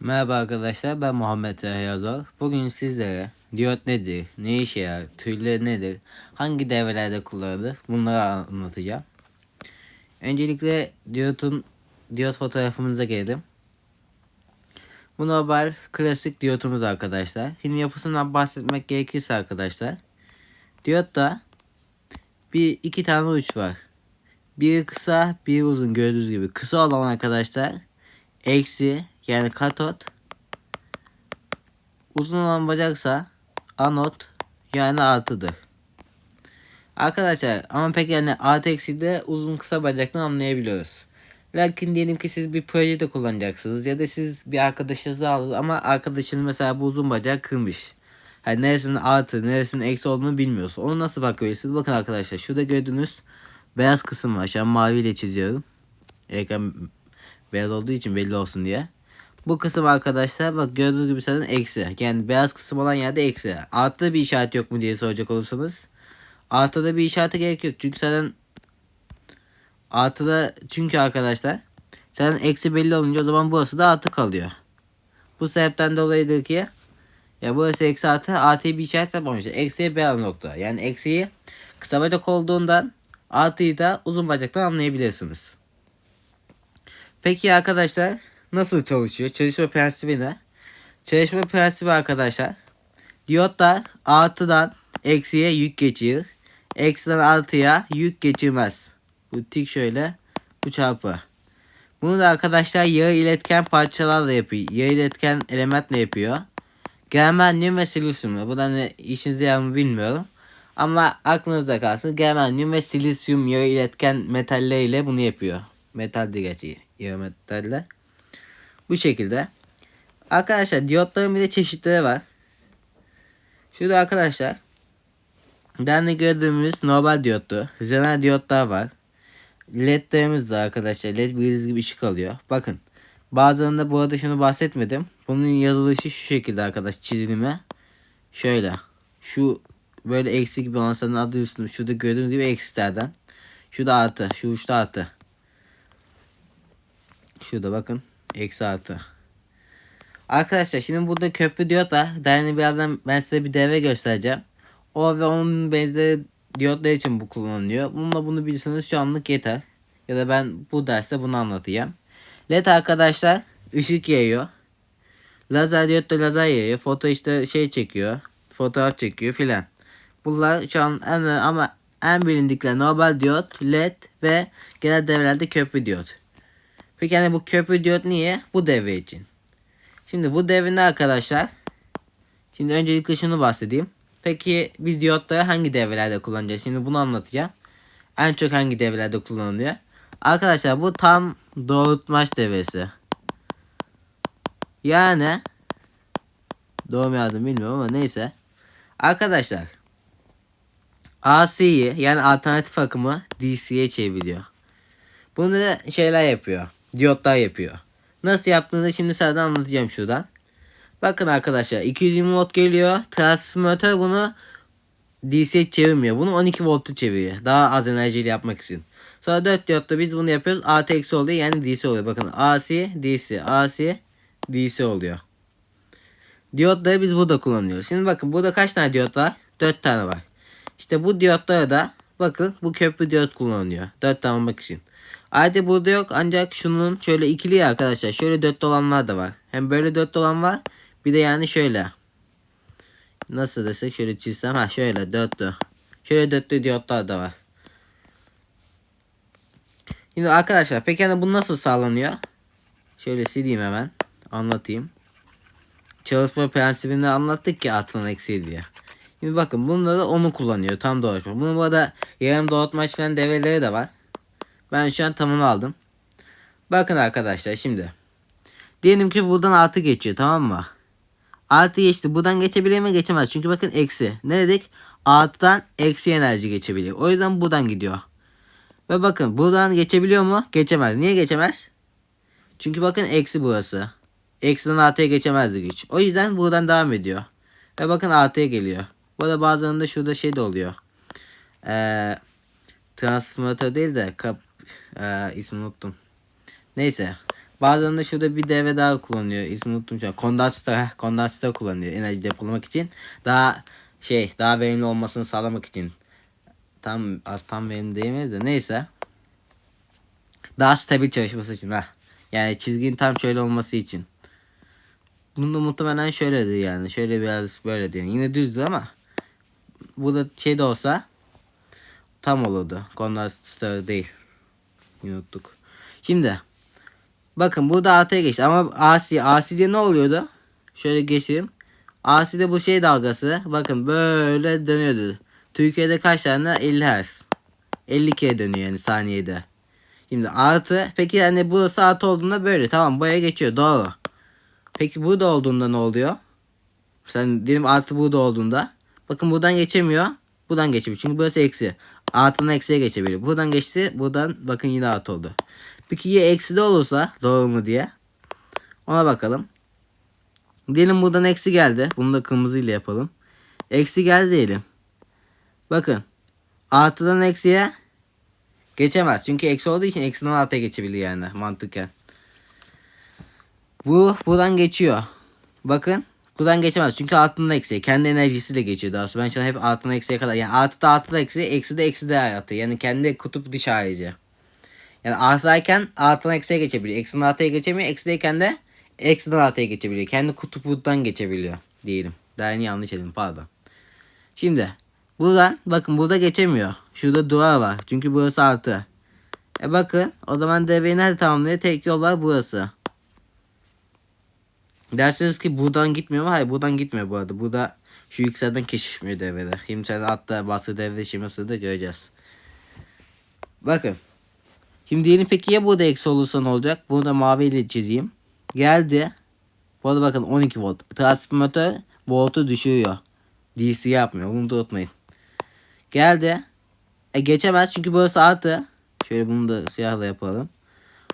Merhaba arkadaşlar ben Muhammed Yazar. Bugün sizlere diyot nedir, ne işe yarar, türleri nedir, hangi devrelerde kullanılır bunları anlatacağım. Öncelikle diyotun diyot fotoğrafımıza gelelim. Bu normal klasik diyotumuz arkadaşlar. Şimdi yapısından bahsetmek gerekirse arkadaşlar. Diyotta bir iki tane uç var. Biri kısa, biri uzun gördüğünüz gibi. Kısa olan arkadaşlar eksi yani katot uzun olan bacaksa anot yani artıdır. Arkadaşlar ama pek yani artı eksi de uzun kısa bacaktan anlayabiliyoruz. Lakin diyelim ki siz bir projede kullanacaksınız ya da siz bir arkadaşınızı aldınız ama arkadaşınız mesela bu uzun bacağı kırmış. Yani neresinin artı neresinin eksi olduğunu bilmiyorsun. Onu nasıl bakıyorsunuz? Bakın arkadaşlar şurada gördüğünüz beyaz kısım var. Şu an maviyle çiziyorum. Ekran beyaz olduğu için belli olsun diye. Bu kısım arkadaşlar bak gördüğünüz gibi zaten eksi. Yani beyaz kısım olan yerde eksi. Altta bir işaret yok mu diye soracak olursanız. Altta bir işarete gerek yok. Çünkü zaten altıda çünkü arkadaşlar zaten eksi belli olunca o zaman burası da artı kalıyor. Bu sebepten dolayıdır ki ya burası eksi artı artıya bir işaret yapmamışlar. Eksiye beyaz nokta. Yani eksiyi kısa bacak olduğundan artıyı da uzun bacaktan anlayabilirsiniz. Peki arkadaşlar nasıl çalışıyor? Çalışma prensibi ne? Çalışma prensibi arkadaşlar. Diyotlar artıdan eksiye yük geçirir. Eksiden artıya yük geçirmez. Bu tik şöyle. Bu çarpı. Bunu da arkadaşlar yarı iletken parçalarla yapıyor. Yarı iletken elementle yapıyor. Germanyum ve silisyum. Bu da ne işinize yarar mı bilmiyorum. Ama aklınızda kalsın. Germanyum ve silisyum yarı iletken metalleriyle bunu yapıyor. Metal de gerçi yarı metaller. Bu şekilde. Arkadaşlar diyotların bir de çeşitleri var. Şurada arkadaşlar. Derne gördüğümüz normal diyotlu. Zener diyotlar var. LED'lerimiz de arkadaşlar. LED bildiğiniz gibi ışık alıyor. Bakın. Bazılarında bu arada şunu bahsetmedim. Bunun yazılışı şu şekilde arkadaş çizilimi. Şöyle. Şu böyle eksi gibi olan sanın adı üstünde. Şurada gördüğünüz gibi eksilerden. Şurada artı. Şu uçta artı. Şurada bakın. Eksi artı. Arkadaşlar şimdi burada köprü diyot var. Yani birazdan ben size bir devre göstereceğim. O ve onun benzeri diyotlar için bu kullanılıyor. Bununla bunu bilirseniz şu anlık yeter. Ya da ben bu derste bunu anlatacağım. LED arkadaşlar ışık yayıyor. Lazer diyot da lazer yayıyor. Foto işte şey çekiyor. Fotoğraf çekiyor filan. Bunlar şu an en, ama en bilindikleri normal diyot, LED ve genel devrelerde köprü diyot. Peki yani bu köprü diyot niye? Bu devre için. Şimdi bu devrinde arkadaşlar. Şimdi öncelikle şunu bahsedeyim. Peki biz diyotları hangi devrelerde kullanacağız? Şimdi bunu anlatacağım. En çok hangi devrelerde kullanılıyor? Arkadaşlar bu tam doğrultmaç devresi. Yani doğru mu yazdım bilmiyorum ama neyse. Arkadaşlar AC'yi yani alternatif akımı DC'ye çeviriyor. Bunu da şeyler yapıyor. Diyotlar yapıyor. Nasıl yaptığını şimdi sadece anlatacağım şuradan. Bakın arkadaşlar 220 volt geliyor. Transformatör bunu DC'ye çevirmiyor. Bunu 12 voltu çeviriyor. Daha az enerjiyle yapmak için. Sonra 4 diyotta biz bunu yapıyoruz. Artı eksi oluyor yani DC oluyor. Bakın AC, DC, AC, DC oluyor. Diyotları biz burada kullanıyoruz. Şimdi bakın burada kaç tane diyot var? 4 tane var. İşte bu diyotlara da bakın bu köprü diyot kullanılıyor. 4 tane olmak için. Ayrıca burada yok ancak şunun şöyle ikili ya arkadaşlar. Şöyle dört olanlar da var. Hem böyle dört olan var. Bir de yani şöyle. Nasıl desek şöyle çizsem. Ha şöyle dörtlü. Şöyle dörtlü diyotlar da var. Şimdi arkadaşlar peki yani bu nasıl sağlanıyor? Şöyle sileyim hemen. Anlatayım. Çalışma prensibini anlattık ki atın eksiği diye. Şimdi bakın bunda da onu kullanıyor. Tam doğrultma. Bunun bu arada yarım doğrultma falan devreleri de var. Ben şu an tamını aldım. Bakın arkadaşlar şimdi. Diyelim ki buradan artı geçiyor tamam mı? Artı geçti. Buradan geçebilir mi? Geçemez. Çünkü bakın eksi. Ne dedik? Artıdan eksi enerji geçebiliyor. O yüzden buradan gidiyor. Ve bakın buradan geçebiliyor mu? Geçemez. Niye geçemez? Çünkü bakın eksi burası. Eksiden artıya geçemezdi güç. O yüzden buradan devam ediyor. Ve bakın artıya geliyor. Bu arada bazılarında şurada şey de oluyor. Ee, transformatör değil de kap, ee, ismini unuttum. Neyse. Bazen de şurada bir devre daha kullanıyor. İsmini unuttum şu an. Kondansatör. Kondansatör kullanıyor enerji depolamak için. Daha şey daha verimli olmasını sağlamak için. Tam az tam verimli değil de neyse. Daha stabil çalışması için ha. Yani çizginin tam şöyle olması için. Bunda muhtemelen şöyledir yani. Şöyle biraz böyle diyelim. Yine düzdü ama bu da şey de olsa tam olurdu. Kondansatör değil. Yine unuttuk. Şimdi bakın burada AT'ye geçti ama AC AC'de ne oluyordu? Şöyle geçeyim. AC'de bu şey dalgası bakın böyle dönüyordu. Türkiye'de kaç tane? 50 Hz. 50 kere dönüyor yani saniyede. Şimdi artı peki yani burası artı olduğunda böyle tamam buraya geçiyor doğru. Peki burada olduğunda ne oluyor? Sen diyelim artı burada olduğunda. Bakın buradan geçemiyor. Buradan geçebiliyor. Çünkü burası eksi. Artıdan eksiye geçebiliyor. Buradan geçti. Buradan bakın yine artı oldu. Peki ya eksi de olursa doğru mu diye. Ona bakalım. Diyelim buradan eksi geldi. Bunu da kırmızıyla yapalım. Eksi geldi diyelim. Bakın. Artıdan eksiye geçemez. Çünkü eksi olduğu için eksiden artıya geçebilir yani mantıken. Bu buradan geçiyor. Bakın. Buradan geçemez. Çünkü altından eksiye. Kendi enerjisiyle geçiyor daha sonra. Ben şu hep altından eksiye kadar. Yani artı da artı da eksi. Eksi de eksi de artı. Yani kendi kutup dış ayrıcı. Yani artıdayken artıdan eksiye geçebiliyor. Eksiden artıya geçemiyor. Eksideyken de eksiden artıya geçebiliyor. Kendi kutuptan geçebiliyor diyelim. Daha yeni yanlış dedim pardon. Şimdi buradan bakın burada geçemiyor. Şurada duvar var. Çünkü burası artı. E bakın o zaman devreyi nerede tamamlıyor? Tek yol var burası. Derseniz ki buradan gitmiyor mu? Hayır buradan gitmiyor bu arada. Burada şu yükselden kesişmiyor devreler. Şimdi sen hatta bası devre şemasını da göreceğiz. Bakın. Şimdi diyelim peki ya burada eksi olursa ne olacak? Bunu da maviyle çizeyim. Geldi. Bu arada bakın 12 volt. Transformatör voltu düşürüyor. DC yapmıyor. Bunu da unutmayın. Geldi. E geçemez çünkü burası artı. Şöyle bunu da siyahla yapalım.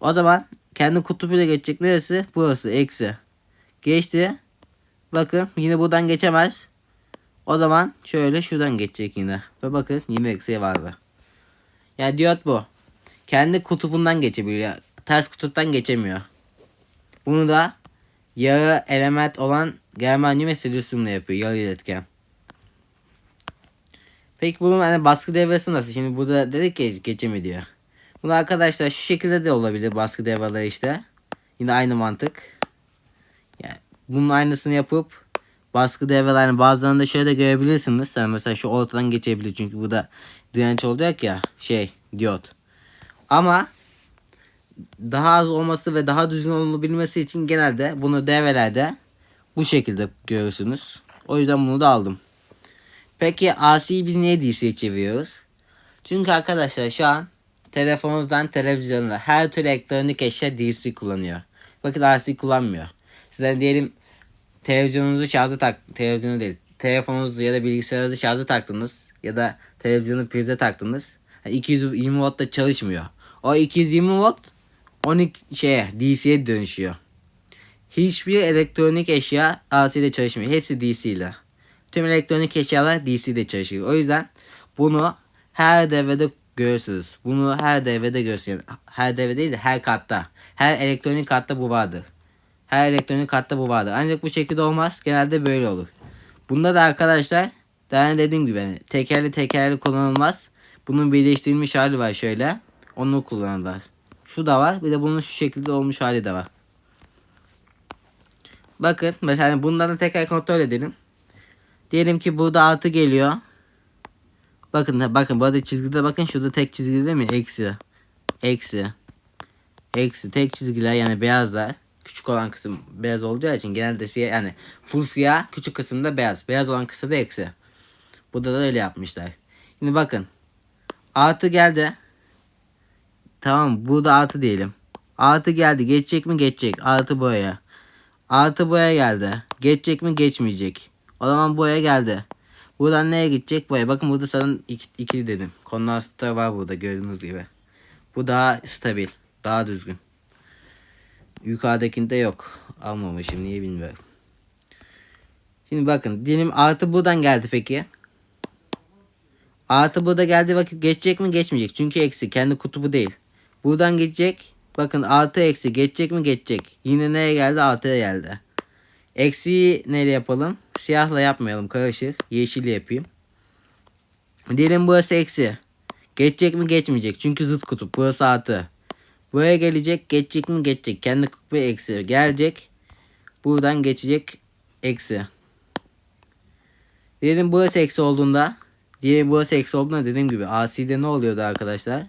O zaman kendi kutupuyla geçecek neresi? Burası eksi. Geçti. Bakın yine buradan geçemez. O zaman şöyle şuradan geçecek yine. Ve bakın yine eksiği vardı. Yani diyot bu. Kendi kutubundan geçebiliyor. Ters kutuptan geçemiyor. Bunu da yarı element olan germanyum ve silisyumla yapıyor. Yarı iletken. Peki bunun hani baskı devresi nasıl? Şimdi burada dedik ki geçemi diyor. Bunu arkadaşlar şu şekilde de olabilir baskı devreleri işte. Yine aynı mantık. Yani bunun aynısını yapıp baskı devrelerini bazılarında şöyle görebilirsiniz. Sen mesela şu ortadan geçebilir çünkü bu da direnç olacak ya şey diyot. Ama daha az olması ve daha düzgün olabilmesi için genelde bunu devrelerde bu şekilde görürsünüz. O yüzden bunu da aldım. Peki AC'yi biz niye DC'ye çeviriyoruz? Çünkü arkadaşlar şu an telefonunuzdan televizyonuna her türlü elektronik eşya DC kullanıyor. Bakın AC kullanmıyor. Sizden diyelim televizyonunuzu şarja tak televizyonu değil telefonunuzu ya da bilgisayarınızı şarja taktınız ya da televizyonu prize taktınız. Yani 220 voltta çalışmıyor. O 220 volt 12 şeye DC'ye dönüşüyor. Hiçbir elektronik eşya AC ile çalışmıyor. Hepsi DC ile. Tüm elektronik eşyalar DC'de çalışıyor. O yüzden bunu her devrede görürsünüz. Bunu her devrede görürsünüz. Her devre değil de her katta. Her elektronik katta bu vardır. Her elektronik katta bu vardır. Ancak bu şekilde olmaz. Genelde böyle olur. Bunda da arkadaşlar daha dediğim gibi hani tekerli tekerli kullanılmaz. Bunun birleştirilmiş hali var şöyle. Onu kullanırlar. Şu da var. Bir de bunun şu şekilde olmuş hali de var. Bakın mesela bundan da tekrar kontrol edelim. Diyelim ki burada artı geliyor. Bakın bakın burada çizgide bakın şurada tek çizgide mi? Eksi. Eksi. Eksi. Tek çizgiler yani beyazlar. Küçük olan kısım beyaz olacağı için genelde siyah yani full siyah küçük kısımda beyaz. Beyaz olan kısımda eksi. Burada da öyle yapmışlar. Şimdi bakın. Artı geldi. Tamam burada artı diyelim. Artı geldi. Geçecek mi? Geçecek. Artı boya. Artı boya geldi. Geçecek mi? Geçmeyecek. O zaman boya geldi. Buradan neye gidecek? Boya. Bakın burada sanırım iki, ikili dedim. Kondansatör var burada gördüğünüz gibi. Bu daha stabil. Daha düzgün. Yukarıdakinde yok. Almamışım. Niye bilmiyorum. Şimdi bakın. Diyelim artı buradan geldi peki. Artı burada geldi vakit geçecek mi? Geçmeyecek. Çünkü eksi. Kendi kutubu değil. Buradan geçecek. Bakın artı eksi geçecek mi geçecek. Yine neye geldi artıya geldi. Eksiyi neyle yapalım? Siyahla yapmayalım karışık. Yeşil yapayım. Diyelim burası eksi. Geçecek mi geçmeyecek. Çünkü zıt kutup. Burası artı. Buraya gelecek. Geçecek mi geçecek. Kendi kutbu eksi. Gelecek. Buradan geçecek. Eksi. Diyelim burası eksi olduğunda. Diyelim burası eksi olduğunda dediğim gibi AC'de ne oluyordu arkadaşlar?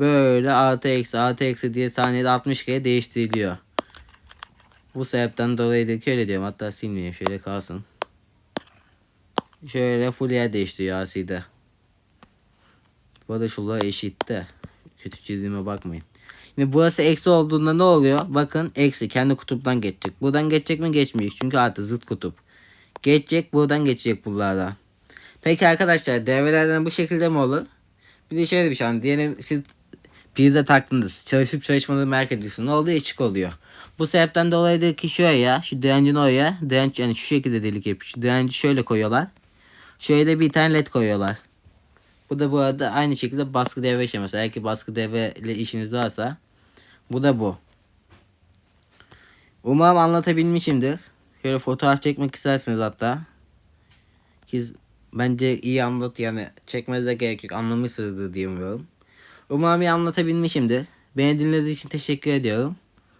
Böyle artı eksi artı eksi diye saniyede 60 kere değiştiriliyor. Bu sebepten dolayı da öyle diyorum. Hatta silmeyeyim. Şöyle kalsın. Şöyle full yer değiştiriyor AC'de. Bu arada şunlar eşit. Kötü çizdiğime bakmayın. Şimdi burası eksi olduğunda ne oluyor? Bakın eksi kendi kutuptan geçecek. Buradan geçecek mi geçmeyecek. Çünkü artı zıt kutup. Geçecek buradan geçecek bunlardan. Peki arkadaşlar devrelerden bu şekilde mi olur? Bir de şöyle bir şey. Hani diyelim siz prize taktınız. Çalışıp çalışmadığını merak ediyorsun. Ne oluyor? Işık oluyor. Bu sebepten dolayıdır ki şuraya şu direncin oraya direnç yani şu şekilde delik yapıyor. Şu direnci şöyle koyuyorlar. Şöyle bir tane led koyuyorlar. Bu da bu arada aynı şekilde baskı devre şeması. Eğer ki baskı devre ile işiniz varsa bu da bu. Umarım anlatabilmişimdir. Şöyle fotoğraf çekmek isterseniz hatta. Ki bence iyi anlat yani çekmenize gerek yok anlamışsınızdır diye umuyorum. Umarım iyi anlatabilmişimdir. Beni dinlediğiniz için teşekkür ediyorum.